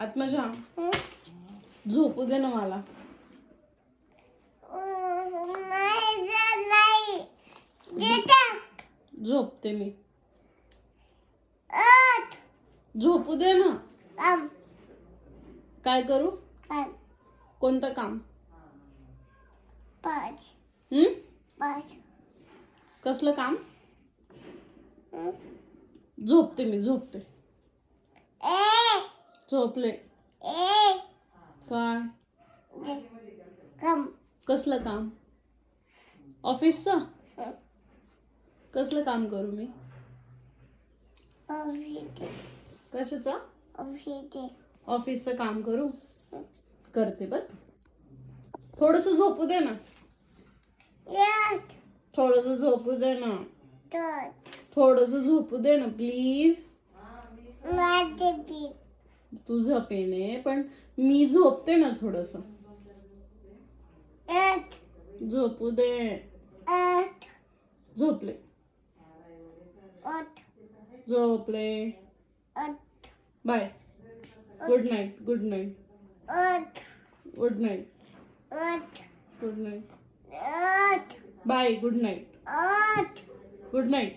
आत्मजा झोपू दे ना मला. नाही झोपते मी. झोपू दे ना. काय करू? कोणतं काम? पाच पाच कसलं काम? झोपते मी झोपते. झोपले काय? काम. कसलं काम? ऑफिसचं. कसलं काम करू मी? कशाचं? ऑफिस ऑफिसचं काम करू? करते बर. थोडस झोपू दे ना. थोडस झोपू दे ना. थोडस झोपू दे ना प्लीज. तू झोपेने पण मी झोपते ना थोडस. एक. झोपू दे. झोपले. झोपले. Bye. Good night good night. Good night. Good night. Bye good night. Good night.